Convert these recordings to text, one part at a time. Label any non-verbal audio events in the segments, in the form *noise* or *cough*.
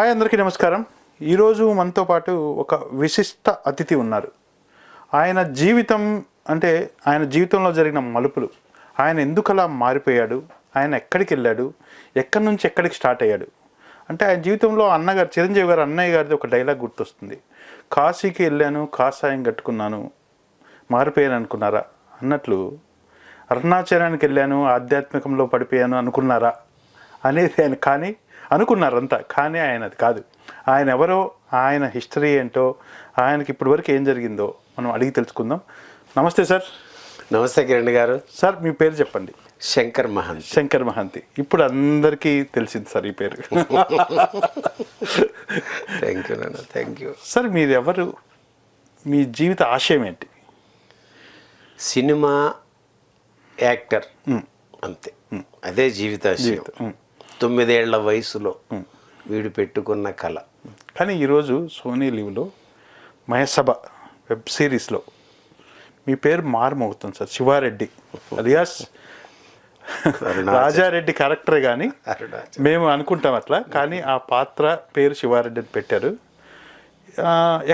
Hi అందరికీ నమస్కారం. ఈరోజు మనతో పాటు ఒక విశిష్ట అతిథి ఉన్నారు. ఆయన జీవితం అంటే ఆయన జీవితంలో జరిగిన మలుపులు. ఆయన ఎందుకు అలా మారిపోయాడు? ఆయన ఎక్కడికి వెళ్ళాడు? ఎక్కడి నుంచి ఎక్కడికి స్టార్ట్ అయ్యాడు? అంటే ఆయన జీవితంలో అన్నగారు చిరంజీవి గారు అన్నయ్య గారిది ఒక డైలాగ్ గుర్తొస్తుంది. కాశీకి వెళ్ళాను కాషాయం కట్టుకున్నాను. మారిపోయాను అనుకున్నారా? అన్నట్లు అరుణాచలానికి వెళ్ళాను ఆధ్యాత్మికంలో పడిపోయాను అనుకున్నారా? అనేది ఆయన కానీ అనుకున్నారంతా కానీ ఆయన అది కాదు. ఆయన ఎవరో ఆయన హిస్టరీ ఏంటో ఆయనకి ఇప్పటి వరకు ఏం జరిగిందో మనం అడిగి తెలుసుకుందాం. నమస్తే సార్. నమస్తే కిరణ్ గారు. సార్ మీ పేరు చెప్పండి. శంకర్ మహంత్. శంకర్ మహంతి. ఇప్పుడు అందరికీ తెలిసింది సార్ ఈ పేరు. థ్యాంక్ యూ నాన్న. థ్యాంక్ యూ సార్ మీరు ఎవరు మీ జీవిత ఆశయం ఏంటి? Cinema actor. అంతే. అదే జీవితాశయం. తొమ్మిదేళ్ళ వయసులో వీడు పెట్టుకున్న కళ. కానీ ఈరోజు సోనీ లీవ్లో మహేసభ వెబ్ సిరీస్లో మీ పేరు మారుమవుతుంది సార్ శివారెడ్డి. అలియాస్ రాజారెడ్డి క్యారెక్టరే కానీ. మేము అనుకుంటాం అట్లా కానీ ఆ పాత్ర పేరు శివారెడ్డి అని పెట్టారు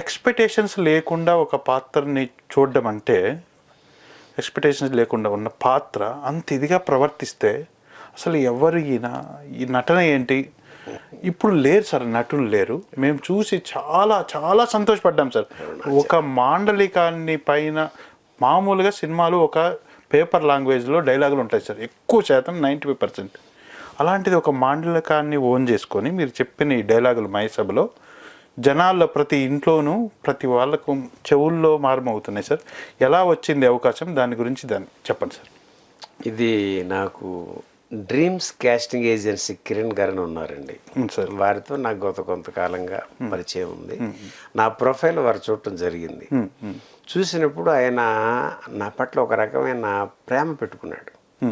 ఎక్స్పెక్టేషన్స్ లేకుండా ఒక పాత్రని చూడడం అంటే ఎక్స్పెక్టేషన్స్ లేకుండా ఉన్న పాత్ర అంత ఇదిగా ప్రవర్తిస్తే అసలు ఎవరు ఈయన? ఈ నటన ఏంటి? ఇప్పుడు లేరు సార్ నటులు లేరు. మేము చూసి చాలా చాలా సంతోషపడ్డాం సార్. ఒక మాండలికాన్ని పైన మామూలుగా సినిమాలు ఒక పేపర్ లాంగ్వేజ్లో డైలాగులు ఉంటాయి సార్. ఎక్కువ శాతం నైంటీ ఫైవ్ పర్సెంట్. అలాంటిది ఒక మాండలికాన్ని ఓన్ చేసుకొని మీరు చెప్పిన ఈ డైలాగులు మయసభలో జనాల్లో ప్రతి ఇంట్లోనూ ప్రతి వాళ్ళకు చెవుల్లో మారమవుతున్నాయి సార్. ఎలా వచ్చింది అవకాశం? దాని గురించి దాన్ని చెప్పండి సార్. ఇది నాకు డ్రీమ్స్ కాస్టింగ్ ఏజెన్సీ కిరణ్ గారు అని ఉన్నారండి. వారితో నాకు గత కొంతకాలంగా పరిచయం ఉంది. నా ప్రొఫైల్ వారు చూడటం జరిగింది. చూసినప్పుడు ఆయన నా పట్ల ఒక రకమైన ప్రేమ పెట్టుకున్నాడు.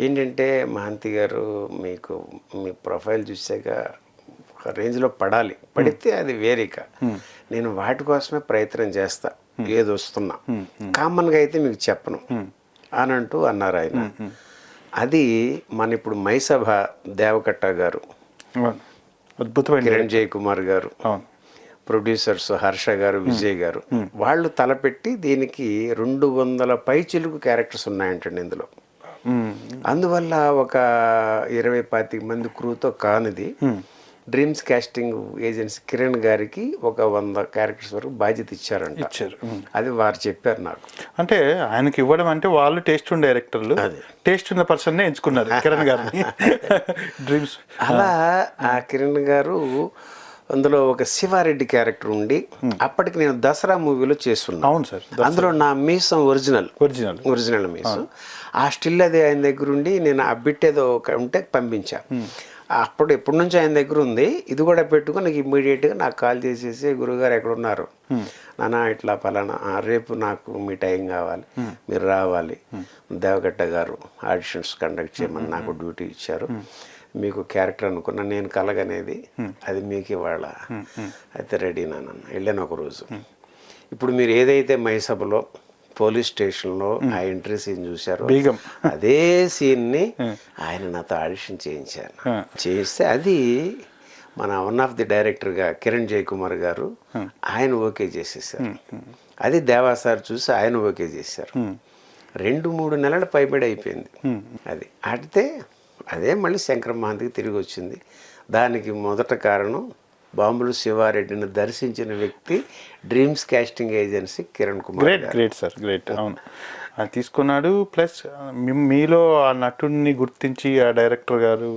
ఏంటంటే మహంతి గారు మీకు మీ ప్రొఫైల్ చూసాక ఒక రేంజ్లో పడాలి. పడితే అది వేరేక. నేను వాటి కోసమే ప్రయత్నం చేస్తా. ఏది వస్తున్నా కామన్గా అయితే మీకు చెప్పను. అని అంటూ అన్నారు ఆయన. అది మన ఇప్పుడు మైసభ దేవకట్ట గారు. అద్భుతమైన కిరణ్ జయ్ కుమార్ గారు. ప్రొడ్యూసర్స్ హర్ష గారు విజయ్ గారు. వాళ్ళు తలపెట్టి దీనికి రెండు వందల పై చిలుకు క్యారెక్టర్స్ ఉన్నాయంటండి ఇందులో. అందువల్ల ఒక ఇరవై పాతిక మంది క్రూతో కానిది డ్రీమ్స్ కాస్టింగ్ ఏజెన్సీ కిరణ్ గారికి ఒక వంద క్యారెక్టర్స్ వరకు బాధ్యత ఇచ్చారంట. ఇచ్చారు. అది వారు చెప్పారు నాకు. అంటే ఆయనకి ఇవ్వడం అంటే వాళ్ళు టేస్ట్ ఉన్న డైరెక్టర్లు. టేస్ట్ ఉన్న పర్సన్ ఎంచుకున్నారు కిరణ్ గారిని. *laughs* డ్రీమ్స్. అలా ఆ. కిరణ్ గారు అందులో ఒక శివారెడ్డి క్యారెక్టర్ ఉండి అప్పటికి నేను దసరా మూవీలో చేస్తున్నా అవును సార్ అందులో నా మీసం ఒరిజినల్. ఒరిజినల్. ఒరిజినల్ మీసం. ఆ. స్టిల్ అది ఆయన దగ్గర ఉండి నేను ఆ బిట్ ఏదో ఒక ఉంటే పంపించా. అప్పుడు ఎప్పటి నుంచి ఆయన దగ్గర ఉంది ఇది కూడా పెట్టుకుని నాకు ఇమ్మీడియట్గా నాకు కాల్ చేసేసి గురుగారు ఎక్కడ ఉన్నారు నానా ఇట్లా పలానా "ఆ, రేపు నాకు మీ టైం కావాలి మీరు రావాలి. దేవగడ్డ గారు ఆడిషన్స్ కండక్ట్ చేయమని నాకు డ్యూటీ ఇచ్చారు. మీకు క్యారెక్టర్ అనుకున్నా నేను కలగనేది అది మీకు ఇవాళ అయితే రెడీ నాన్న. వెళ్ళాను ఒక రోజు. ఇప్పుడు మీరు ఏదైతే మైసభలో పోలీస్ స్టేషన్లో ఆ ఎంట్రీ సీన్ చూశారో. అదే సీన్ని ఆయన నాతో ఆడిషన్ చేయించారు. ఆ. చేస్తే అది మన వన్ ఆఫ్ ది డైరెక్టర్గా కిరణ్ జయకుమార్ గారు ఆయన ఓకే చేసేసారు. అది దేవా సార్ చూసి ఆయన ఓకే చేశారు. రెండు మూడు నెలల పైబడి అయిపోయింది. అది ఆడితే అదే మళ్ళీ శంకర మహాంతికి తిరిగి వచ్చింది. దానికి మొదట కారణం బాంబులు శివారెడ్డిని దర్శించిన వ్యక్తి dreams casting agency Kiran Kumar great great sir great అవును. తీసుకున్నాడు ప్లస్ మీలో ఆ నటుడిని గుర్తించి ఆ డైరెక్టర్ గారు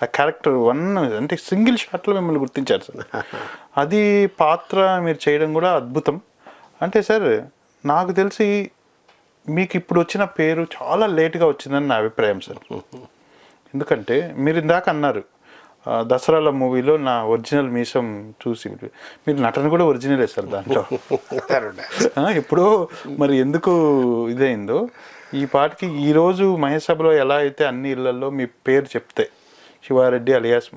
ఆ క్యారెక్టర్ వన్ అంటే సింగిల్ షాట్లో మిమ్మల్ని గుర్తించారు సార్ *laughs* అది పాత్ర మీరు చేయడం కూడా అద్భుతం. అంటే సార్ నాకు తెలిసి మీకు ఇప్పుడు వచ్చిన పేరు చాలా లేట్గా వచ్చిందని నా అభిప్రాయం సార్ *laughs* ఎందుకంటే మీరు ఇందాక అన్నారు దసరాల మూవీలో నా ఒరిజినల్ మీసం చూసి మీరు నటన కూడా ఒరిజినలే సార్ దాంట్లో. ఎప్పుడో మరి ఎందుకు ఇదైందో ఈ పాటికి ఈరోజు మహేసభలో ఎలా అయితే అన్ని ఇళ్ళలో మీ పేరు చెప్తే శివారెడ్డి అలియాస్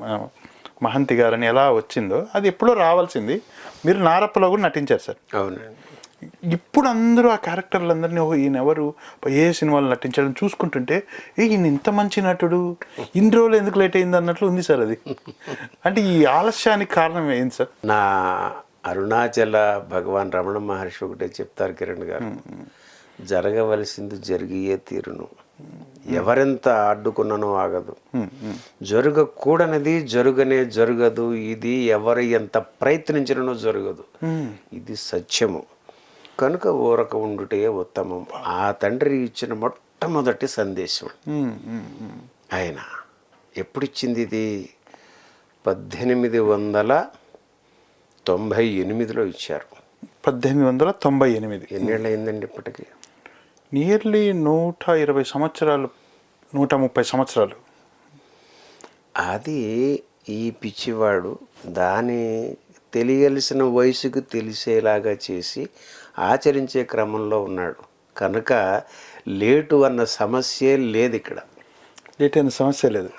మహంతి గారని ఎలా వచ్చిందో అది ఎప్పుడో రావాల్సింది. మీరు నారప్పలో కూడా నటించారు సార్. అవునండి. ఇప్పుడు అందరూ ఆ క్యారెక్టర్లందరినీ ఓ ఈయన ఎవరు ఏ సినిమాలు నటించాలని చూసుకుంటుంటే ఏ ఈయన ఇంత మంచి నటుడు ఇన్ని రోజులు ఎందుకు లేట్ అయింది అన్నట్లు ఉంది సార్ అది. అంటే ఈ ఆలస్యానికి కారణం ఏంటి సార్? నా అరుణాచల భగవాన్ రమణ మహర్షి ఒకటే చెప్తారు కిరణ్ గారు. జరగవలసింది జరిగియే తీరును. ఎవరెంత అడ్డుకున్ననో ఆగదు. జరగకూడనిది జరుగనే జరగదు. ఇది ఎవరు ఎంత ప్రయత్నించిననో జరగదు. ఇది సత్యము. కనుక ఊరక ఉండుటే ఉత్తమం. ఆ తండ్రి ఇచ్చిన మొట్టమొదటి సందేశం. ఆయన ఎప్పుడు ఇచ్చింది ఇది? పద్దెనిమిది వందల తొంభై ఎనిమిదిలో ఇచ్చారు. పద్దెనిమిది వందల తొంభై ఎనిమిది. ఎన్నేళ్ళు అయిందండి ఇప్పటికి? నియర్లీ నూట ఇరవై సంవత్సరాలు నూట ముప్పై సంవత్సరాలు. అది ఈ పిచ్చివాడు దాని తెలియవలసిన వయసుకు తెలిసేలాగా చేసి ఆచరించే క్రమంలో ఉన్నాడు. కనుక లేటు అన్న సమస్యే లేదు ఇక్కడ. లేట్ అయిన సమస్య లేదు.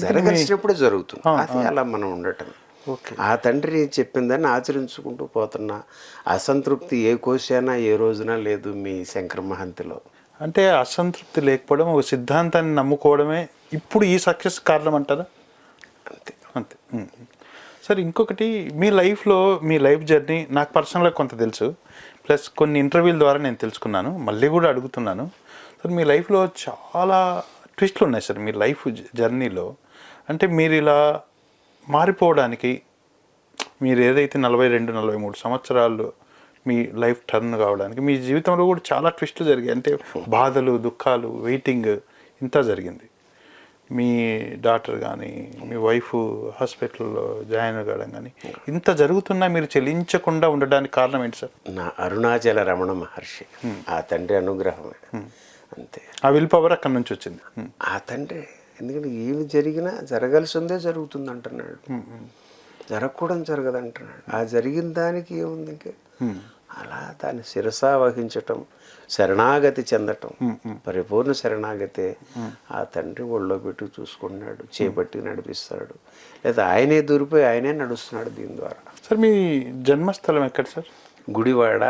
జరగాల్సినప్పుడు జరుగుతుంది. అది అలా మనం ఉండటం. ఓకే. ఆ తండ్రి చెప్పిందని ఆచరించుకుంటూ పోతున్నా. అసంతృప్తి ఏ కోశానా ఏ రోజున లేదు మీ శంకర మహంతిలో అంటే అసంతృప్తి లేకపోవడం ఒక సిద్ధాంతాన్ని నమ్ముకోవడమే ఇప్పుడు ఈ సక్సెస్ కారణం అంటారా? అంతే. అంతే. సరే ఇంకొకటి మీ లైఫ్లో మీ లైఫ్ జర్నీ నాకు పర్సనల్గా కొంత తెలుసు. ప్లస్ కొన్ని ఇంటర్వ్యూల ద్వారా నేను తెలుసుకున్నాను. మళ్ళీ కూడా అడుగుతున్నాను. సార్ మీ లైఫ్లో చాలా ట్విస్ట్లు ఉన్నాయి సార్ మీ లైఫ్ జర్నీలో. అంటే మీరు ఇలా మారిపోవడానికి మీరు ఏదైతే నలభై రెండు నలభై మూడు సంవత్సరాలు మీ లైఫ్ టర్న్ కావడానికి మీ జీవితంలో కూడా చాలా ట్విస్ట్లు జరిగాయి. అంటే బాధలు దుఃఖాలు వెయిటింగ్ ఇంత జరిగింది. మీ డాక్టర్ కానీ మీ వైఫ్ హాస్పిటల్లో జాయిన్ కావడం కానీ ఇంత జరుగుతున్నా మీరు చెల్లించకుండా ఉండడానికి కారణం ఏంటి సార్? నా అరుణాచల రమణ మహర్షి ఆ తండ్రి అనుగ్రహమే అంతే. ఆ విల్ పవర్ అక్కడి నుంచి వచ్చింది. ఆ తండ్రి ఎందుకంటే ఏమి జరిగినా జరగాల్సిందే జరుగుతుంది అంటున్నాడు జరగకూడదు జరగదు అంటున్నాడు ఆ జరిగిన దానికి ఏముంది ఇంకా? అలా దాన్ని శిరసా వహించటం శరణాగతి చెందటం. పరిపూర్ణ శరణాగతే ఆ తండ్రి ఒళ్ళో పెట్టి చూసుకుంటున్నాడు చేపట్టి నడిపిస్తాడు. లేదా ఆయనే దూరిపోయి ఆయనే నడుస్తున్నాడు దీని ద్వారా. సార్ మీ జన్మస్థలం ఎక్కడ సార్? గుడివాడ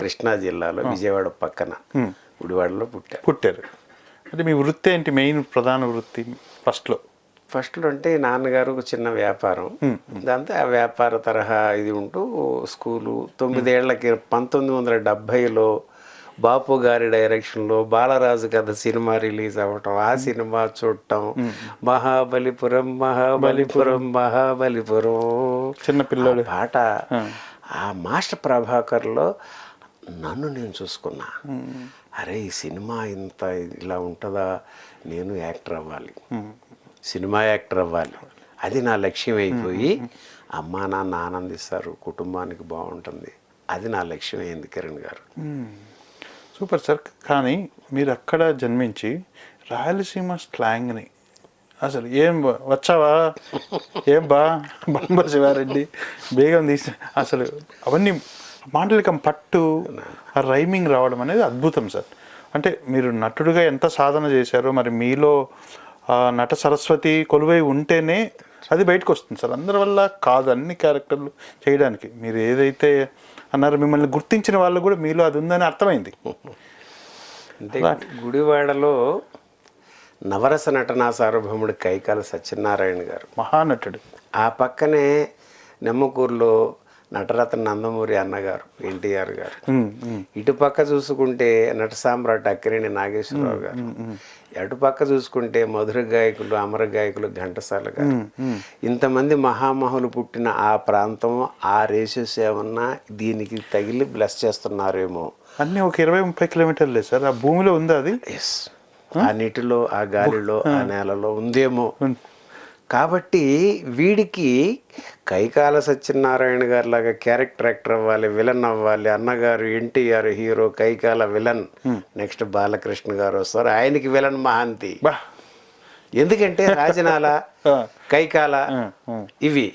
కృష్ణా జిల్లాలో విజయవాడ పక్కన గుడివాడలో పుట్టారు. పుట్టారు. అంటే మీ వృత్తి ఏంటి? మెయిన్ ప్రధాన వృత్తి ఫస్ట్లో? ఫస్ట్లో అంటే నాన్నగారు ఒక చిన్న వ్యాపారం. దాంతో ఆ వ్యాపార తరహా ఇది ఉంటూ స్కూలు తొమ్మిదేళ్ళకి పంతొమ్మిది వందల డెబ్భైలో బాపు గారి డైరెక్షన్లో బాలరాజు కథ సినిమా రిలీజ్ అవ్వటం ఆ సినిమా చూడటం. మహాబలిపురం మహాబలిపురం మహాబలిపురం. చిన్న పిల్లోడు. ఆ పాట ఆ. మాస్టర్ ప్రభాకర్లో నన్ను నేను చూసుకున్నా. అరే ఈ సినిమా ఇంత ఇలా ఉంటుందా? నేను యాక్టర్ అవ్వాలి. సినిమా యాక్టర్ అవ్వాలి. అది నా లక్ష్యం అయిపోయి అమ్మా నాన్న ఆనందిస్తారు. కుటుంబానికి బాగుంటుంది. అది నా లక్ష్యం అయింది కిరణ్ గారు. Super sir. కానీ మీరు అక్కడ జన్మించి రాయలసీమ స్లాంగ్ని అసలు ఏం వచ్చావా? ఏం బా? బంబ శివారెడ్డి బేగం తీసి అసలు అవన్నీ మాండలికం పట్టు ఆ రైమింగ్ రావడం అనేది అద్భుతం సార్. అంటే మీరు నటుడుగా ఎంత సాధన చేశారో మరి మీలో ఆ నట సరస్వతి కొలువై ఉంటేనే అది బయటకు వస్తుంది సార్. అందరి వల్ల కాదు అన్ని క్యారెక్టర్లు చేయడానికి. మీరు ఏదైతే అన్నారో మిమ్మల్ని గుర్తించిన వాళ్ళు కూడా మీలో అది ఉందని అర్థమైంది. అంటే గుడివాడలో నవరస నటనా సార్వభౌముడు కైకాల సత్యనారాయణ గారు. మహానటుడు. ఆ పక్కనే నెమ్మకూరులో నటరత్న నందమూరి అన్నగారు ఎన్టీఆర్ గారు. ఉమ్, ఉమ్. ఇటు పక్క చూసుకుంటే నట సామ్రాట్ అక్కినేని నాగేశ్వరరావు గారు. అటు పక్క చూసుకుంటే మధుర గాయకులు అమర గాయకులు ఘంటసాల గారు. ఇంతమంది మహామహులు పుట్టిన ఆ ప్రాంతం ఆ రేసెస్ ఏమన్నా దీనికి తగిలి బ్లెస్ చేస్తున్నారేమో. అన్నీ ఒక ఇరవై ముప్పై కిలోమీటర్లే సార్. ఆ భూమిలో ఉందా అది? ఎస్ ఆ? నీటిలో ఆ గాలిలో ఆ నేలలో ఉందేమో. కాబట్టి వీడికి కైకాల సత్యనారాయణ గారి లాగా క్యారెక్టర్ యాక్టర్ అవ్వాలి విలన్ అవ్వాలి అన్నగారు NTR hero Kaikala villain next Balakrishna garu వస్తారు ఆయనకి విలన్ మహాంతి ఎందుకంటే రాజనాల. *laughs* కైకాల. ఇవి.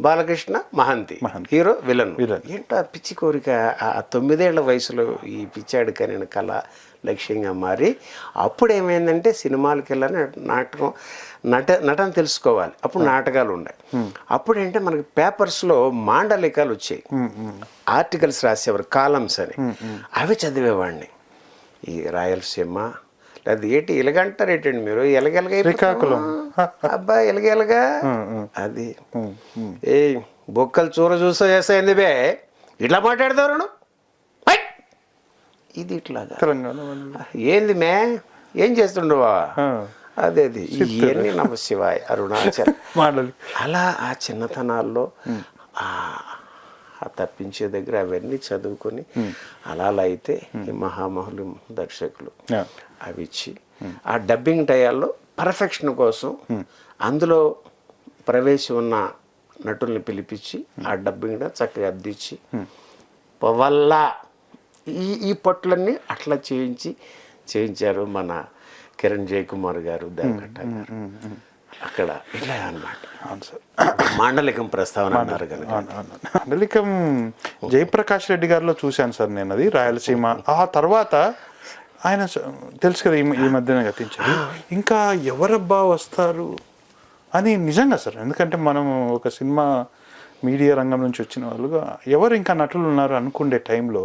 బాలకృష్ణ మహంతి. Hero villain. ఏంటో ఆ పిచ్చి కోరిక ఆ తొమ్మిదేళ్ళ వయసులో ఈ పిచ్చాడు కానీ కళ లక్ష్యంగా మారి అప్పుడు ఏమైందంటే సినిమాలకి వెళ్ళని నాటకం నట నటన తెలుసుకోవాలి. అప్పుడు నాటకాలు ఉన్నాయి అప్పుడు మనకి పేపర్స్లో మాండలికాలు వచ్చాయి. ఆర్టికల్స్ రాసేవారు కాలమ్స్ అని. అవి చదివేవాడిని. ఈ రాయలసీమ లేదా ఏంటి ఎలగంటారు ఏంటండి మీరు? ఎలగెలగ శ్రీకాకుళం. అబ్బా ఎలగెలగా అది. ఏ బొక్కలు చూర చూసా చేస్తాయింది బే ఇట్లా మాట్లాడతారు! ఇది ఇట్లాగా. ఏంది మే? ఏం చేస్తుండవా? అదే అది. ఇవన్నీ నమ శివాయ అరుణాచల్. *laughs* అలా ఆ చిన్నతనాల్లో ఆ తప్పించే దగ్గర అవన్నీ చదువుకొని అలా అయితే ఈ మహామహులు దర్శకులు అవి ఇచ్చి ఆ డబ్బింగ్ టయాల్లో పర్ఫెక్షన్ కోసం అందులో ప్రవేశం ఉన్న నటుల్ని పిలిపించి ఆ డబ్బింగ్ చక్కగా అద్దిచ్చి వల్ల ఈ ఈ పట్లన్నీ అట్లా చేయించి చేయించారు మన కిరణ్ జయకుమార్ గారు దేవకట్ట గారు. అక్కడ ఇలా అన్నమాట. అవును సార్. మాండలికం ప్రస్తావన అన్నారు అవును. మండలికం జయప్రకాష్ రెడ్డి గారిలో చూశాను సార్ నేను అది రాయలసీమ. ఆ తర్వాత ఆయన తెలుసు కదా ఈ మధ్యన గతించారు ఇంకా ఎవరబ్బా వస్తారు అని నిజంగా సార్ ఎందుకంటే మనం ఒక సినిమా మీడియా రంగం నుంచి వచ్చిన వాళ్ళుగా ఎవరు ఇంకా నటులు ఉన్నారు అనుకుండే టైంలో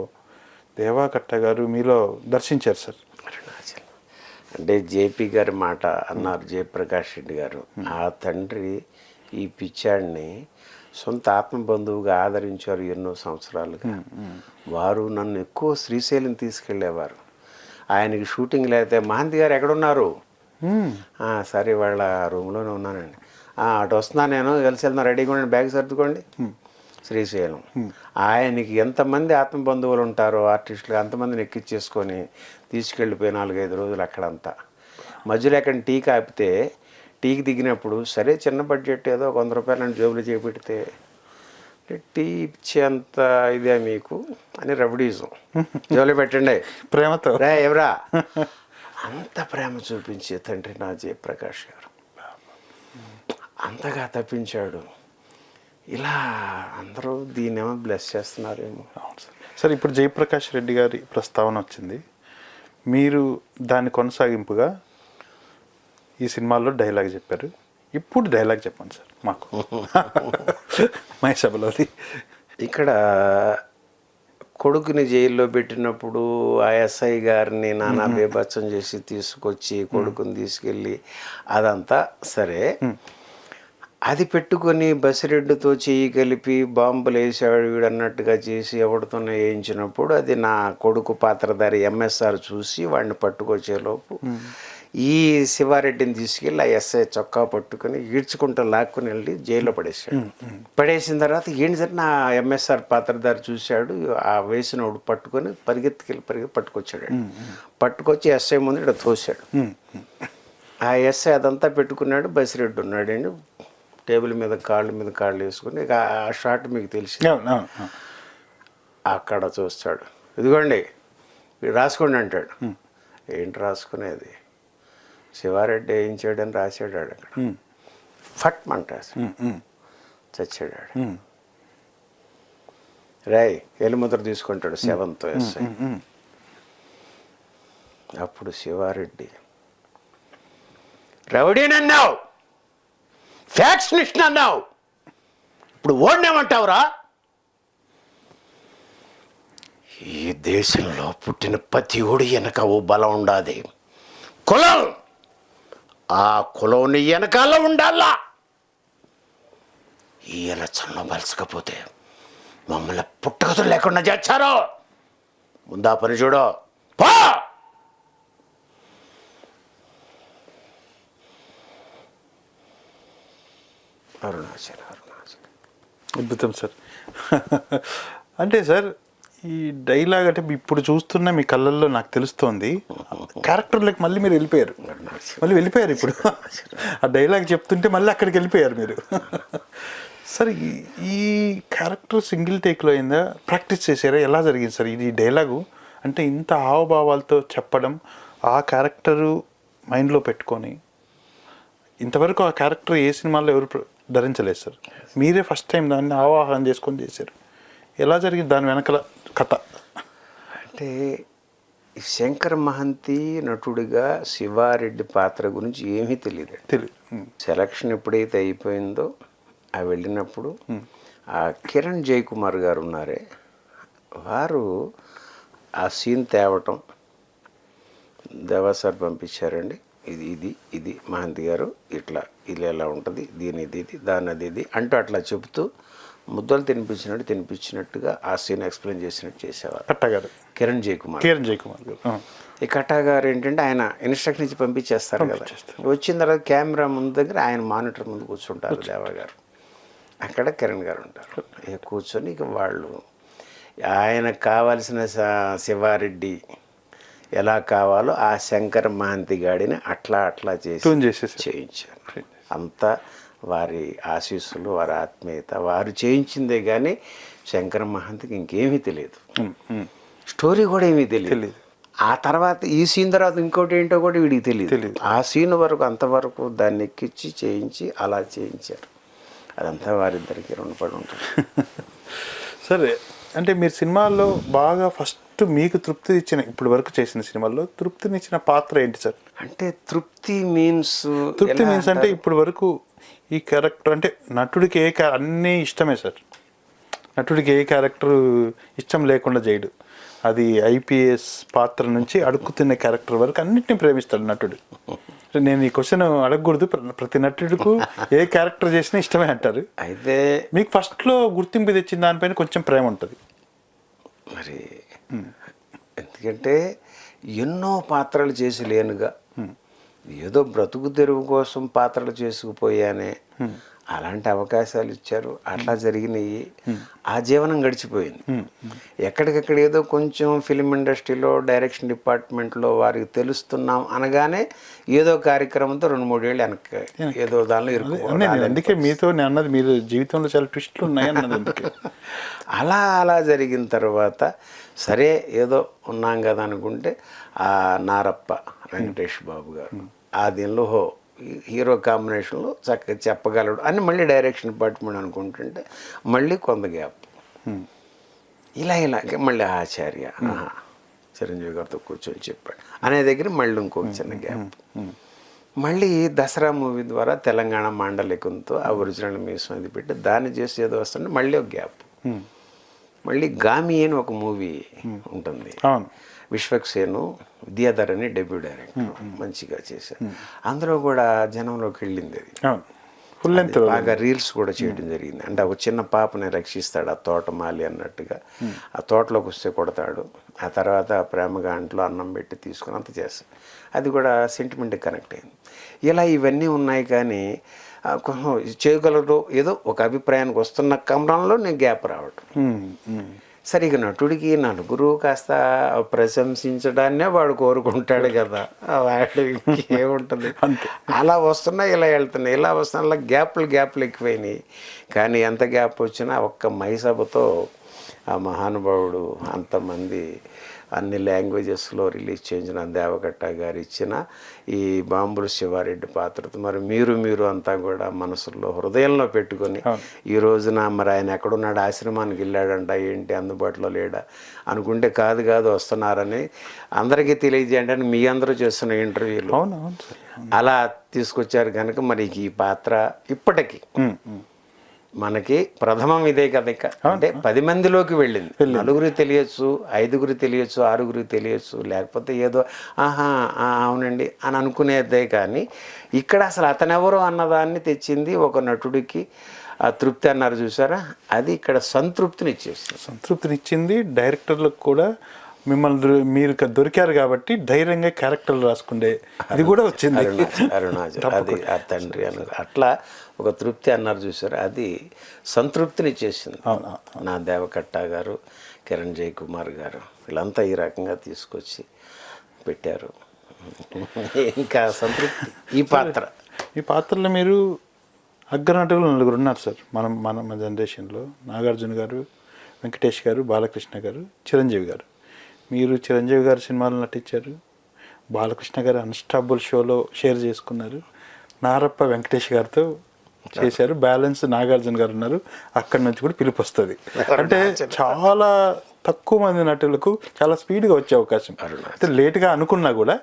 దేవాకట్ట గారు మీలో దర్శించారు సార్. అంటే జేపీ గారి మాట అన్నారు జయప్రకాష్ రెడ్డి గారు. ఆ తండ్రి ఈ పిచ్చాడిని సొంత ఆత్మ బంధువుగా ఆదరించారు ఎన్నో సంవత్సరాలుగా. వారు నన్ను ఎక్కువ శ్రీశైలం తీసుకెళ్ళేవారు. ఆయనకి షూటింగ్ లేకపోతే మహంతి గారు ఎక్కడున్నారు? మ్మ్. "ఆ, సరే వాళ్ళ రూమ్లోనే ఉన్నానండి. "ఆ, అటు వస్తున్నా నేను కలిసి వెళ్తున్నా రెడీగా ఉండండి బ్యాగ్ సర్దుకోండి. శ్రీశైలం. ఆయనకి ఎంతమంది ఆత్మ బంధువులు ఉంటారో ఆర్టిస్టులు అంతమందిని ఎక్కిచ్చేసుకొని తీసుకెళ్ళిపోయి నాలుగైదు రోజులు అక్కడంతా. మధ్యలో ఎక్కడ టీ కాపితే టీకి దిగినప్పుడు సరే చిన్న బడ్జెట్ ఏదో ఒక వంద రూపాయలు నన్ను జేబులో చేపెడితే టీ ఇచ్చేంత ఇదే మీకు అని రబడీజం *laughs* జోలి పెట్టండి. ప్రేమతో. రే ఎవరా? అంత ప్రేమ చూపించే తండ్రి నా జయప్రకాష్ గారు. అంతగా తప్పించాడు. ఇలా అందరూ దీన్నేమో బ్లెస్ చేస్తున్నారేమో. అవును సార్. సార్ ఇప్పుడు జయప్రకాష్ రెడ్డి గారి ప్రస్తావన వచ్చింది. మీరు దాని కొనసాగింపుగా ఈ సినిమాల్లో డైలాగ్ చెప్పారు. ఇప్పుడు డైలాగ్ చెప్పండి సార్ మాకు. *laughs* మై సభలోది ఇక్కడ కొడుకుని జైల్లో పెట్టినప్పుడు ఆ ఎస్ఐ గారిని నానా బేభత్సం చేసి తీసుకొచ్చి కొడుకుని తీసుకెళ్ళి అదంతా సరే. అది పెట్టుకొని బసిరెడ్డితో చెయ్యి కలిపి బాంబులు వేసాడు వీడు అన్నట్టుగా చేసి ఎవరితోనే వేయించినప్పుడు అది నా కొడుకు పాత్రధారి ఎంఎస్ఆర్ చూసి వాడిని పట్టుకొచ్చేలోపు ఈ శివారెడ్డిని తీసుకెళ్ళి ఆ ఎస్ఐ చొక్కా పట్టుకొని ఈడ్చుకుంటూ లాక్కుని వెళ్ళి జైల్లో పడేసాడు పడేసిన తర్వాత ఏంటి సార్ నా ఎంఎస్ఆర్ పాత్రధారి చూశాడు ఆ వేసినోడు పట్టుకొని పరిగెత్తుకెళ్ళి పరిగెత్తి పట్టుకొచ్చాడు. పట్టుకొచ్చి ఎస్ఐ ముందు ఇక్కడ తోశాడు. ఆ ఎస్ఐ అదంతా పెట్టుకున్నాడు బసిరెడ్డి ఉన్నాడండి. టేబుల్ మీద కాళ్ళ మీద కాళ్ళు వేసుకుని ఇక ఆ షాట్ మీకు తెలిసి. అక్కడ చూస్తాడు. ఇదిగోండి రాసుకోండి అంటాడు. ఏంటి రాసుకునేది? శివారెడ్డి ఏం చేయడని రాశాడు ఆడు అక్కడ. ఫట్ మంటాడు మ్మ్, మ్మ్, చచ్చాడు ఆడు. మ్మ్, రాయ్ ఎలుముద్ర తీసుకుంటాడు సెవెంత్ ఎస్ఐ. అప్పుడు శివారెడ్డి రౌడీనన్నావు ఫ్యాక్షనిస్ట్ అన్నావు. ఇప్పుడు ఓడినేమంటావురా? ఈ దేశంలో పుట్టిన ప్రతి ఓడి వెనక ఓ బలం ఉండాది. కులం. ఆ కులం వెనకాల ఉండాలా? ఈ ఎలక్షన్లో మలసకపోతే మమ్మల్ని పుట్టగతులు లేకుండా చేస్తారో? ముందా పని చూడో. పో! అరుణాచల్ అరుణాచల్. అద్భుతం సార్. అంటే సార్ ఈ డైలాగ్ అంటే ఇప్పుడు చూస్తున్న మీ కళ్ళల్లో నాకు తెలుస్తోంది. క్యారెక్టర్లకు మళ్ళీ మీరు వెళ్ళిపోయారు. మళ్ళీ వెళ్ళిపోయారు ఇప్పుడు. ఆ డైలాగ్ చెప్తుంటే మళ్ళీ అక్కడికి వెళ్ళిపోయారు మీరు. సార్ ఈ- ఈ క్యారెక్టర్ సింగిల్ టేక్లో అయిందా? ప్రాక్టీస్ చేశారా? ఎలా జరిగింది సార్ ఇది డైలాగు? అంటే ఇంత హావభావాలతో చెప్పడం ఆ క్యారెక్టరు మైండ్లో పెట్టుకొని ఇంతవరకు ఆ క్యారెక్టర్ ఏ సినిమాలో ఎవరు ధరించలేదు సార్. మీరే ఫస్ట్ టైం దాన్ని ఆవాహన చేసుకొని చేశారు. ఎలా జరిగింది దాని వెనకల కథ? అంటే శంకర్ మహంతి నటుడిగా శివారెడ్డి పాత్ర గురించి ఏమీ తెలియదు తెలియదు. సెలక్షన్ ఎప్పుడైతే అయిపోయిందో ఆ వెళ్ళినప్పుడు ఆ కిరణ్ జయకుమార్ గారు ఉన్నారే. వారు ఆ సీన్ తేవటం దేవా సార్ పంపించారండి. ఇది ఇది ఇది. మహంతి గారు ఇట్లా ఇది ఎలా ఉంటుంది. దీని ఇది ఇది దాని అది ఇది అంటూ అట్లా చెబుతూ ముద్దలు తినిపించినట్టు తినిపించినట్టుగా ఆ సీన్ ఎక్స్ప్లెయిన్ చేసినట్టు చేసేవారు కట్టగారు కిరణ్ జయకుమార్. కిరణ్ జయ్ కుమార్ గారు ఆ. ఈ కట్టా గారు ఏంటంటే ఆయన ఇన్స్ట్రక్షన్ ఇచ్చి పంపించేస్తారు కదా. వచ్చిన తర్వాత కెమెరా ముందు దగ్గర ఆయన మానిటర్ ముందు కూర్చుంటారు దేవా గారు. అక్కడ కిరణ్ గారు ఉంటారు. ఇక కూర్చొని ఇక వాళ్ళు ఆయనకు కావాల్సిన శివారెడ్డి ఎలా కావాలో ఆ శంకర మహంతి గాడిని అట్లా అట్లా చేసి. చేయించారు అంతా వారి ఆశీస్సులు వారి ఆత్మీయత వారు చేయించిందే కానీ శంకర మహంతికి ఇంకేమీ తెలియదు. స్టోరీ కూడా ఏమీ తెలియదు. ఆ తర్వాత ఈ సీన్ తర్వాత ఇంకోటి ఏంటో కూడా వీడికి తెలియదు. ఆ సీన్ వరకు అంతవరకు దాన్ని ఎక్కించి చేయించి అలా చేయించారు అదంతా వారిద్దరికి రుణపడి ఉంటుంది *laughs* సరే అంటే మీరు సినిమాల్లో బాగా ఫస్ట్ మీకు తృప్తి ఇచ్చిన ఇప్పుడు వరకు చేసిన సినిమాల్లో తృప్తినిచ్చిన పాత్ర ఏంటి సార్? అంటే తృప్తి మీన్స్ తృప్తి మీన్స్ అంటే ఇప్పుడు వరకు ఈ క్యారెక్టర్ అంటే నటుడికి ఏ అన్నీ ఇష్టమే సార్. నటుడికి ఏ క్యారెక్టర్ ఇష్టం లేకుండా చేయడు. అది ఐపీఎస్ పాత్ర నుంచి అడుక్కు తినే క్యారెక్టర్ వరకు అన్నిటిని ప్రేమిస్తాడు నటుడు. *laughs* నేను ఈ క్వశ్చన్ అడగకూడదు. ప్ర- ప్రతి నటుడికు ఏ క్యారెక్టర్ చేసినా ఇష్టమే అంటారు. అయితే మీకు ఫస్ట్లో గుర్తింపు తెచ్చిన దానిపైన కొంచెం ప్రేమ ఉంటుంది. మరి ఎందుకంటే ఎన్నో పాత్రలు చేసి లేనుగా ఏదో బ్రతుకు తెరువు కోసం పాత్రలు చేసుకుపోయానే అలాంటి అవకాశాలు ఇచ్చారు. అట్లా జరిగినాయి. ఆ జీవనం గడిచిపోయింది. ఎక్కడికక్కడ ఏదో కొంచెం ఫిలిం ఇండస్ట్రీలో డైరెక్షన్ డిపార్ట్మెంట్లో వారికి తెలుస్తున్నాం అనగానే ఏదో కార్యక్రమంతో రెండు మూడేళ్ళు వెనక్కి ఏదో దానిలో. నేను అందుకే మీతో నేను అన్నది మీరు జీవితంలో చాలా ట్విస్టులు ఉన్నాయి అన్నది అందుకే. *laughs* అలా అలా జరిగిన తర్వాత సరే ఏదో ఉన్నాం కదా అనుకుంటే ఆ నారప్ప వెంకటేష్ బాబు గారు ఆ దీనిలో హో హీరో కాంబినేషన్లో చక్కగా చెప్పగలడు అని మళ్ళీ డైరెక్షన్ డిపార్ట్మెంట్ అనుకుంటుంటే మళ్ళీ కొంత గ్యాప్. ఇలా ఇలా మళ్ళీ ఆచార్య చిరంజీవి గారితో కూర్చొని చెప్పాడు. అనే దగ్గర మళ్ళీ ఇంకొక చిన్న గ్యాప్. మళ్ళీ దసరా మూవీ ద్వారా తెలంగాణ మాండలికంతో ఆ ఒరిజినల్ మీసం అది పెట్టి దాన్ని చేసి ఏదో వస్తుంటే మళ్ళీ ఒక గ్యాప్. మళ్ళీ గామి అని ఒక మూవీ ఉంటుంది. విశ్వక్సేను విద్యాధర్ అని డెబ్యూ డైరెక్టర్ మంచిగా చేశారు. అందులో కూడా జనంలోకి వెళ్ళింది అది. ఫుల్ లెంత్ బాగా రీల్స్ కూడా చేయడం జరిగింది. అంటే ఒక చిన్న పాపని రక్షిస్తాడు ఆ తోటమాలి అన్నట్టుగా. ఆ తోటలోకి వస్తే కొడతాడు. ఆ తర్వాత ప్రేమగా అంట్లో అన్నం పెట్టి తీసుకుని అంత చేస్తాడు. అది కూడా సెంటిమెంట్ కనెక్ట్ అయింది. ఇలా ఇవన్నీ ఉన్నాయి కానీ చేయగలరు ఏదో ఒక అభిప్రాయానికి వస్తున్న కమరంలో నేను గ్యాప్ రావటం. సరే ఇక నటుడికి నలుగురు కాస్త ప్రశంసించడాన్నే వాడు కోరుకుంటాడు కదా. ఆ వాడికి ఏముంటుంది? అలా వస్తున్నా ఇలా వెళ్తున్నాయి ఇలా వస్తున్నా అలా గ్యాప్లు గ్యాప్లు ఎక్కువైనాయి. కానీ ఎంత గ్యాప్ వచ్చినా ఒక్క మైసభతో ఆ మహానుభావుడు అంతమంది అన్ని లాంగ్వేజెస్లో రిలీజ్ చేయించిన దేవకట్ట గారు ఇచ్చిన ఈ బాంబులు శివారెడ్డి పాత్రతో మరి మీరు మీరు అంతా కూడా మనసులో హృదయంలో పెట్టుకొని ఈ రోజున మరి ఆయన ఎక్కడున్నాడు ఆశ్రమానికి వెళ్ళాడంట ఏంటి అందుబాటులో లేడా అనుకుంటే కాదు కాదు వస్తున్నారని అందరికీ తెలియజేయండి అని మీ అందరూ చేస్తున్న ఇంటర్వ్యూలు. అలా తీసుకొచ్చారు కనుక మరి ఈ పాత్ర ఇప్పటికీ. మనకి ప్రథమం ఇదే కదా ఇక. అంటే పది మందిలోకి వెళ్ళింది. నలుగురు తెలియచ్చు ఐదుగురు తెలియచ్చు ఆరుగురు తెలియచ్చు లేకపోతే ఏదో ఆహా అవునండి అని అనుకునేదే కానీ ఇక్కడ అసలు అతనెవరు అన్నదాన్ని తెచ్చింది ఒక నటుడికి. ఆ తృప్తి అన్నారు చూసారా? అది ఇక్కడ సంతృప్తిని ఇచ్చేస్తుంది సంతృప్తినిచ్చింది డైరెక్టర్లకు కూడా మిమ్మల్ని దొరి- మీరు దొరికారు కాబట్టి ధైర్యంగా క్యారెక్టర్లు రాసుకుండే అది కూడా వచ్చింది. అరుణాచల్ అది ఆ తండ్రి అన్నారు అట్లా ఒక తృప్తి అన్నారు చూసారు. అది సంతృప్తిని ఇచ్చేసింది అవును. నా దేవకట్ట గారు కిరణ్ జయ్ కుమార్ గారు వీళ్ళంతా ఈ రకంగా తీసుకొచ్చి పెట్టారు. ఇంకా సంతృప్తి. ఈ పాత్ర. ఈ పాత్రలో మీరు అగ్రనటులు నలుగురు ఉన్నారు సార్. మన మన జనరేషన్లో నాగార్జున గారు వెంకటేష్ గారు బాలకృష్ణ గారు చిరంజీవి గారు. మీరు చిరంజీవి గారు సినిమాలు నటించారు. బాలకృష్ణ గారు అన్స్టాబుల్ షోలో షేర్ చేసుకున్నారు. నారప్ప వెంకటేష్ గారితో చేశారు. బ్యాలెన్స్ నాగార్జున గారు ఉన్నారు. అక్కడి నుంచి కూడా పిలుపు వస్తుంది. అంటే చాలా తక్కువ మంది నటులకు చాలా స్పీడ్గా వచ్చే అవకాశం. అంటే లేట్గా అనుకున్నా కూడా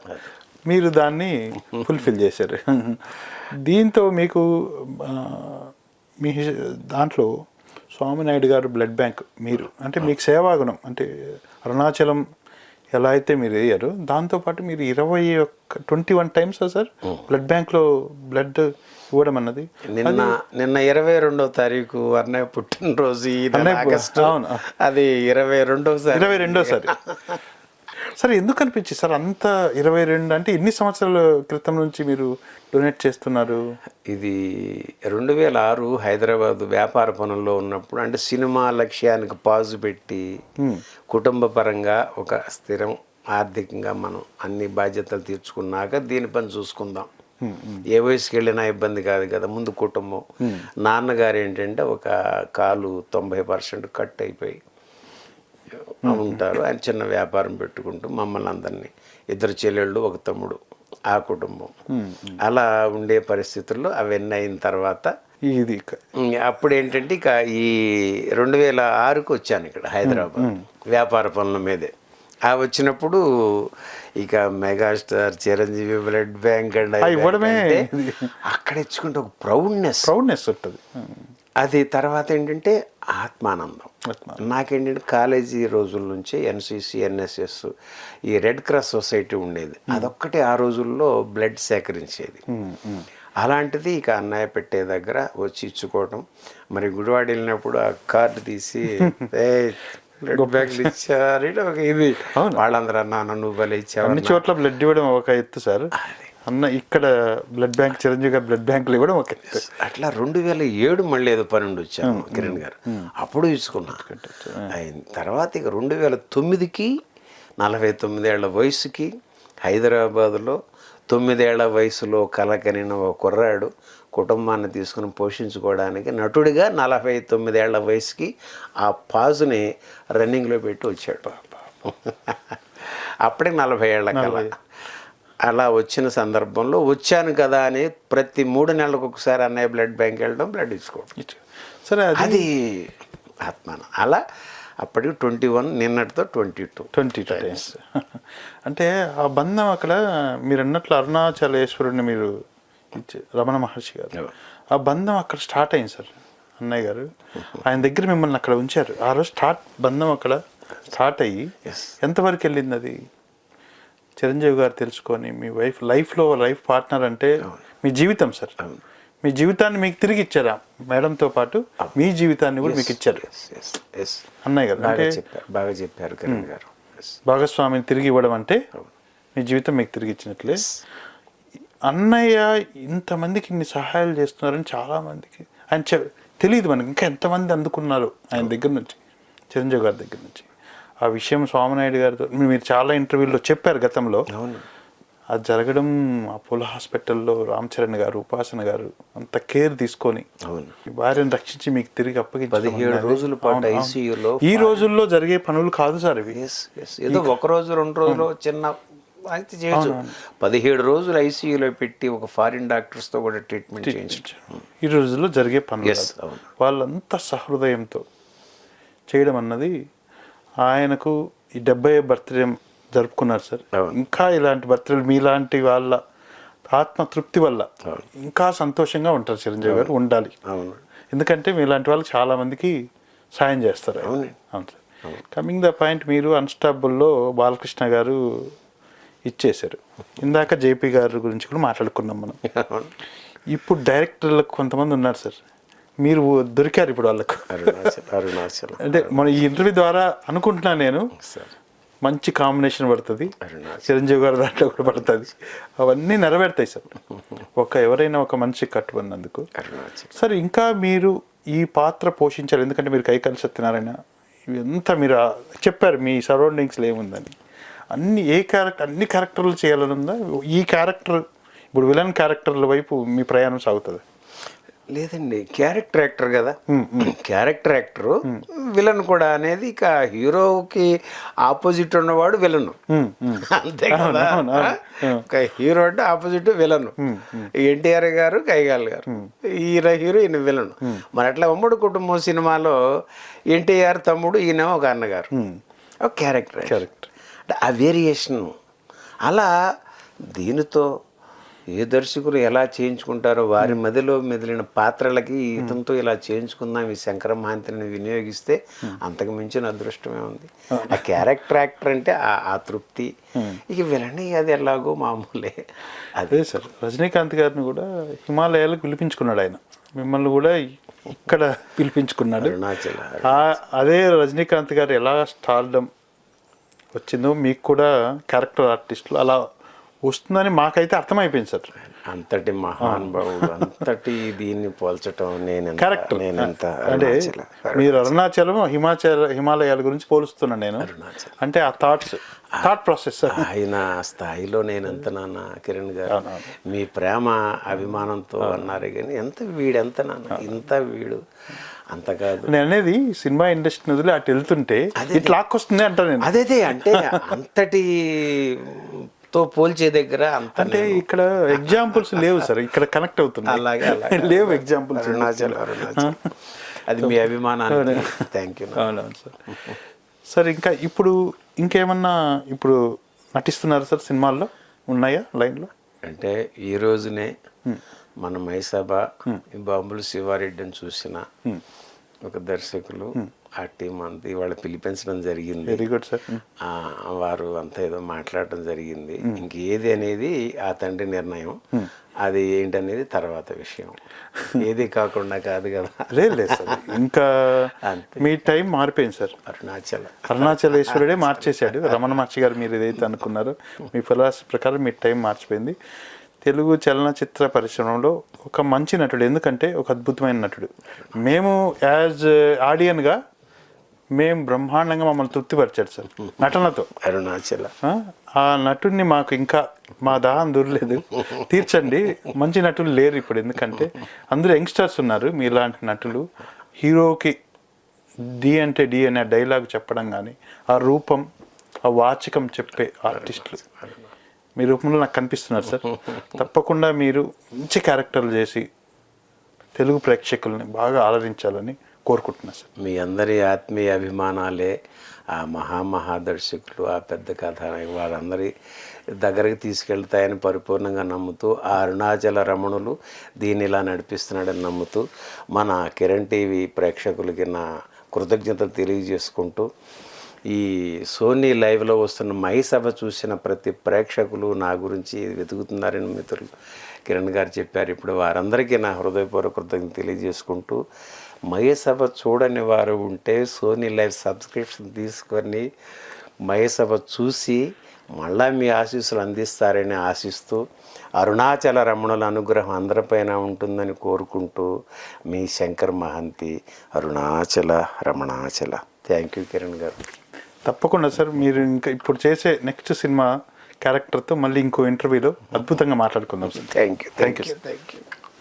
మీరు దాన్ని ఫుల్ఫిల్ చేశారు. దీంతో మీకు మీ దాంట్లో స్వామినాయుడు గారు బ్లడ్ బ్యాంక్ మీరు అంటే మీకు సేవాగుణం అంటే అరుణాచలం ఎలా అయితే మీరు వేయరు దాంతోపాటు మీరు ఇరవై ఒక్క twenty one times sir? Blood బ్యాంక్లో బ్లడ్ ఇవ్వడం అన్నది. నిన్న నిన్న ఇరవై రెండవ తారీఖు అన్నయ్య పుట్టినరోజు ఆగస్టు. అది ఇరవై రెండవసారి ఇరవై రెండోసారి *laughs* సార్ ఎందుకు అనిపించింది? సార్ అంత ఇరవై రెండు అంటే ఎన్ని సంవత్సరాల క్రితం నుంచి మీరు డొనేట్ చేస్తున్నారు? ఇది రెండు వేల ఆరు హైదరాబాద్ వ్యాపార పనుల్లో ఉన్నప్పుడు అంటే సినిమా లక్ష్యానికి పాజు పెట్టి కుటుంబ పరంగా ఒక స్థిరం ఆర్థికంగా మనం అన్ని బాధ్యతలు తీర్చుకున్నాక దీని పని చూసుకుందాం. ఏ వయసుకి వెళ్ళినా ఇబ్బంది కాదు కదా ముందు కుటుంబం. నాన్నగారు ఏంటంటే ఒక కాలు తొంభై పర్సెంట్ కట్ అయిపోయి ఉంటారు ఆయన చిన్న వ్యాపారం పెట్టుకుంటూ మమ్మల్ని అందరినీ ఇద్దరు చెల్లెళ్ళు ఒక తమ్ముడు ఆ కుటుంబం. అలా ఉండే పరిస్థితుల్లో అవన్నీ అయిన తర్వాత ఇది అప్పుడు ఏంటంటే ఇక ఈ రెండు వేల ఆరుకు వచ్చాను ఇక్కడ హైదరాబాద్. వ్యాపార పనుల మీదే. ఆ వచ్చినప్పుడు ఇక megastar Chiranjeevi blood bank and ఇవ్వడమే అక్కడ ఇచ్చుకుంటే ఒక ప్రౌడ్నెస్. ప్రౌడ్నెస్ ఉంటుంది. అది తర్వాత ఏంటంటే ఆత్మానందం. నాకేంటంటే కాలేజీ రోజుల నుంచి ఎన్సిసి ఎన్ఎస్ఎస్ ఈ రెడ్ క్రాస్ సొసైటీ ఉండేది. అదొక్కటే ఆ రోజుల్లో బ్లడ్ సేకరించేది. అలాంటిది ఇక అన్నయ్య పెట్టే దగ్గర వచ్చి ఇచ్చుకోవటం. మరి గుడివాడ వెళ్ళినప్పుడు ఆ కార్డు తీసి *laughs* ఏ బ్లడ్ బ్యాగ్లు ఇచ్చారు ఇది. వాళ్ళందరూ అన్నా నువ్వు భలే ఇచ్చావు అన్ని చోట్ల బ్లడ్ ఇవ్వడం ఒక ఎత్తు సార్. అన్న ఇక్కడ బ్లడ్ బ్యాంక్ చిరంజీవి గారు బ్లడ్ బ్యాంకులు ఇవ్వడం ఒక అట్లా రెండు వేల ఏడు మళ్ళీ ఏదో పన్నెండు వచ్చాను కిరణ్ గారు. అప్పుడు ఇచ్చుకున్నా అయిన తర్వాత ఇక రెండు వేల తొమ్మిదికి నలభై తొమ్మిదేళ్ళ వయసుకి హైదరాబాదులో తొమ్మిదేళ్ళ వయసులో కలకనిన ఒక కుర్రాడు కుటుంబాన్ని తీసుకుని పోషించుకోవడానికి నటుడిగా నలభై తొమ్మిదేళ్ళ వయసుకి ఆ పాజుని రన్నింగ్లో పెట్టి వచ్చాడు. *laughs* అప్పటికి నలభై ఏళ్ళ కల. అలా వచ్చిన సందర్భంలో వచ్చాను కదా అని ప్రతి మూడు నెలలకు ఒకసారి అన్నయ్య బ్లడ్ బ్యాంక్ వెళ్ళడం బ్లడ్ ఇచ్చుకోవడం ఇచ్చు. సరే అది ఆత్మానం. అలా అప్పటికి ట్వంటీ వన్ నిన్నటితో twenty two. Twenty two times *laughs* అంటే ఆ బంధం అక్కడ మీరు అన్నట్లు అరుణాచలేశ్వరుని మీరు రమణ మహర్షి గారు. ఆ బంధం అక్కడ స్టార్ట్ అయింది సార్ అన్నయ్య గారు. ఆయన దగ్గర మిమ్మల్ని అక్కడ ఉంచారు. ఆ రోజు స్టార్ట్ బంధం అక్కడ స్టార్ట్ అయ్యి ఎంతవరకు వెళ్ళింది అది? చిరంజీవి గారు తెలుసుకొని మీ వైఫ్ లైఫ్లో లైఫ్ పార్ట్నర్ అంటే మీ జీవితం సార్. మీ జీవితాన్ని మీకు తిరిగి ఇచ్చారా? మేడంతో పాటు మీ జీవితాన్ని కూడా మీకు ఇచ్చారు. గారు బాగా అంటే చెప్పారు బాగా చెప్పారు కిరణ్ గారు. భాగస్వామిని తిరిగి ఇవ్వడం అంటే మీ జీవితం మీకు తిరిగి ఇచ్చినట్లే. అన్నయ్య ఇంతమందికి ఇన్ని సహాయాలు చేస్తున్నారని చాలా మందికి ఆయన తెలియదు మనకి ఇంకా ఎంతమంది అందుకున్నారు ఆయన దగ్గర నుంచి చిరంజీవి గారి దగ్గర నుంచి. ఆ విషయం స్వామినాయుడు గారితో మీరు చాలా ఇంటర్వ్యూల్లో చెప్పారు గతంలో. అది జరగడం అపోలో హాస్పిటల్లో రామ్ చరణ్ గారు ఉపాసన గారు అంత కేర్ తీసుకొని భార్యను రక్షించి మీకు తిరిగి అప్పగించడం పదిహేడు రోజుల పాటు. ఐసీయూలో ఈ రోజుల్లో జరిగే పనులు కాదు సార్ ఇవి. ఏదో ఒక రోజు రెండు రోజులు చిన్న అయితే చేయొచ్చు. పదిహేడు రోజులు ఐసీయూలో పెట్టి ఒక ఫారిన్ డాక్టర్స్తో కూడా ట్రీట్మెంట్ చేయించు ఈ రోజుల్లో జరిగే పనులు. వాళ్ళంతా సహృదయంతో చేయడం అన్నది ఆయనకు ఈ డెబ్బై బర్త్డే జరుపుకున్నారు సార్. ఇంకా ఇలాంటి బర్త్డేలు మీలాంటి వాళ్ళ ఆత్మ తృప్తి వల్ల ఇంకా సంతోషంగా ఉంటారు చిరంజీవి గారు ఉండాలి. ఎందుకంటే మీలాంటి వాళ్ళు చాలా మందికి సాయం చేస్తారు. అవును. సార్. కమింగ్ ద పాయింట్ మీరు అన్స్టాబుల్లో బాలకృష్ణ గారు ఇచ్చేశారు. ఇందాక జేపీ గారి గురించి కూడా మాట్లాడుకున్నాం మనం. *laughs* ఇప్పుడు డైరెక్టర్లకు కొంతమంది ఉన్నారు సార్. మీరు దొరికారు ఇప్పుడు వాళ్ళకు. అరుణాచల్. అంటే మన ఈ ఇంటర్వ్యూ ద్వారా అనుకుంటున్నాను నేను మంచి కాంబినేషన్ పడుతుంది. చిరంజీవి గారి దాంట్లో కూడా పడుతుంది. అవన్నీ నెరవేరుతాయి సార్. ఒక ఎవరైనా ఒక మనిషి కట్టుబడినందుకు. సార్ ఇంకా మీరు ఈ పాత్ర పోషించారు. ఎందుకంటే మీరు కైకాలి సత్యనారాయణ ఇవంతా మీరు చెప్పారు మీ సరౌండింగ్స్లో ఏముందని. అన్ని ఏ క్యారెక్టర్ అన్ని క్యారెక్టర్లు చేయాలని ఉందా ఈ క్యారెక్టర్ ఇప్పుడు విలన్ క్యారెక్టర్ల వైపు మీ ప్రయాణం సాగుతుంది. లేదండి క్యారెక్టర్ యాక్టర్ కదా. క్యారెక్టర్ యాక్టర్ విలన్ కూడా అనేది ఇక హీరోకి ఆపోజిట్ ఉన్నవాడు విలను అంతే కదా. ఒక హీరో అంటే ఆపోజిట్ విలను ఎన్టీఆర్ గారు కైగాల్ గారు. ఈయన హీరో ఈయన విలను మరి అట్లా ఉమ్మడి కుటుంబం సినిమాలో ఎన్టీఆర్ తమ్ముడు ఈయన ఒక అన్నగారు. ఒక క్యారెక్టర్ Character. అంటే ఆ వేరియేషన్ అలా దీనితో ఏ దర్శకులు ఎలా చేయించుకుంటారో వారి మధ్యలో మెదిలిన పాత్రలకి ఇతనితో ఇలా చేయించుకుందాం ఈ శంకర మహాంతిని వినియోగిస్తే అంతకు మించిన అదృష్టమే ఉంది. ఆ. క్యారెక్టర్ యాక్టర్ అంటే ఆ- తృప్తి. ఇక విలని అది ఎలాగో మామూలే. అదే సార్ రజనీకాంత్ గారిని కూడా హిమాలయాలకు పిలిపించుకున్నాడు ఆయన. మిమ్మల్ని కూడా ఇక్కడ పిలిపించుకున్నాడు. అదే రజనీకాంత్ గారు ఎలా స్టార్డమ్ వచ్చిందో మీకు కూడా క్యారెక్టర్ ఆర్టిస్టులు అలా వస్తుందని మాకైతే అర్థమైపోయింది సార్. అంతటి మహానుభావుడు అంతటి దీన్ని పోల్చటం నేను క్యారెక్టర్ నేనెంత అంటే మీరు అరుణాచలం హిమాచల్ హిమాలయాల గురించి పోలుస్తున్నాను నేను. అంటే ఆ థాట్స్ థాట్ ప్రాసెస్ ఆయన స్థాయిలో నేను ఎంత నాన్న కిరణ్ గారు? మీ ప్రేమ అభిమానంతో అన్నారు కానీ ఎంత వీడు ఎంత నాన్న? ఇంత వీడు? అంత కాదు. నేను అనేది సినిమా ఇండస్ట్రీ వదిలి అటు వెళ్తుంటే ఇట్లా లాక్కొస్తుంది అంటాను నేను. అదేదే? అంటే అంతటి తో పోల్చే దగ్గర అంత అంటే ఇక్కడ ఎగ్జాంపుల్స్ లేవు సార్. ఇక్కడ కనెక్ట్ అవుతుంది అలాగే అలాగే. లేవు ఎగ్జాంపుల్స్ అరుణాచల్ అరుణాచల్. అది మీ అభిమానానికి. థ్యాంక్ యూ అవునవును సార్. సార్ ఇంకా ఇప్పుడు ఇంకేమన్నా ఇప్పుడు నటిస్తున్నారు సార్ సినిమాల్లో? ఉన్నాయా లైన్లో? అంటే ఈ రోజునే మన మైసభ ఈ బాంబులు శివారెడ్డిని చూసిన ఒక దర్శకులు ఆ టీం అంతా ఇవాళ పిలిపించడం జరిగింది. వెరీ గుడ్ సార్ వారు అంతా ఏదో మాట్లాడటం జరిగింది. ఇంక ఏది అనేది ఆ తండ్రి నిర్ణయం. అది ఏంటనేది తర్వాత విషయం. *laughs* ఏది కాకుండా కాదు కదా. లేదు లేదు సార్ ఇంకా. మీ టైం మారిపోయింది సార్ అరుణాచల. అరుణాచలేశ్వరుడే మార్చేశాడు. *laughs* రమణ మహర్షి గారు మీరు ఏదైతే అనుకున్నారో మీ ఫిలాసఫీ ప్రకారం మీ టైం మార్చిపోయింది. తెలుగు చలనచిత్ర పరిశ్రమలో ఒక మంచి నటుడు. ఎందుకంటే ఒక అద్భుతమైన నటుడు. మేము యాజ్ ఆడియన్గా మేము బ్రహ్మాండంగా మమ్మల్ని తృప్తిపరిచాడు సార్ నటనతో. అరుణాచల. ఆ, ఆ నటుడిని మాకు ఇంకా మా దాహం దూరలేదు. తీర్చండి మంచి నటులు లేరు ఇప్పుడు ఎందుకంటే అందరూ యంగ్స్టర్స్ ఉన్నారు మీలాంటి నటులు. హీరోకి డి అంటే డి అనే డైలాగ్ చెప్పడం కానీ ఆ రూపం ఆ వాచకం చెప్పే ఆర్టిస్టులు. మీ రూపంలో నాకు కనిపిస్తున్నారు సార్. తప్పకుండా మీరు మంచి క్యారెక్టర్లు చేసి తెలుగు ప్రేక్షకుల్ని బాగా ఆదరించాలని కోరుకుంటున్నాను సార్. మీ అందరి ఆత్మీయ అభిమానాలే ఆ మహామహాదర్శకులు ఆ పెద్ద కథ వారందరి దగ్గరికి తీసుకెళ్తాయని పరిపూర్ణంగా నమ్ముతూ ఆ అరుణాచల రమణులు దీన్ని ఇలా నడిపిస్తున్నాడని నమ్ముతూ మన కిరణ్ టీవీ ప్రేక్షకులకి నా కృతజ్ఞతలు తెలియజేసుకుంటూ ఈ సోనీ లైవ్లో వస్తున్న మై సభ చూసిన ప్రతి ప్రేక్షకులు నా గురించి వెతుకుతున్నారని మిత్రులు కిరణ్ గారు చెప్పారు. ఇప్పుడు వారందరికీ నా హృదయపూర్వక కృతజ్ఞత తెలియజేసుకుంటూ మయసభ చూడని వారు ఉంటే సోనీ లైవ్ సబ్స్క్రిప్షన్ తీసుకొని మయసభ చూసి మళ్ళా మీ ఆశీస్సులు అందిస్తారని ఆశిస్తూ అరుణాచల రమణుల అనుగ్రహం అందరిపైన ఉంటుందని కోరుకుంటూ మీ Shankar Mahanti Arunachala రమణాచల. Thank you Kiran garu. తప్పకుండా సార్ మీరు ఇంకా ఇప్పుడు చేసే నెక్స్ట్ సినిమా క్యారెక్టర్తో మళ్ళీ ఇంకో ఇంటర్వ్యూలో అద్భుతంగా మాట్లాడుకుందాం sir. Thank you thank you thank you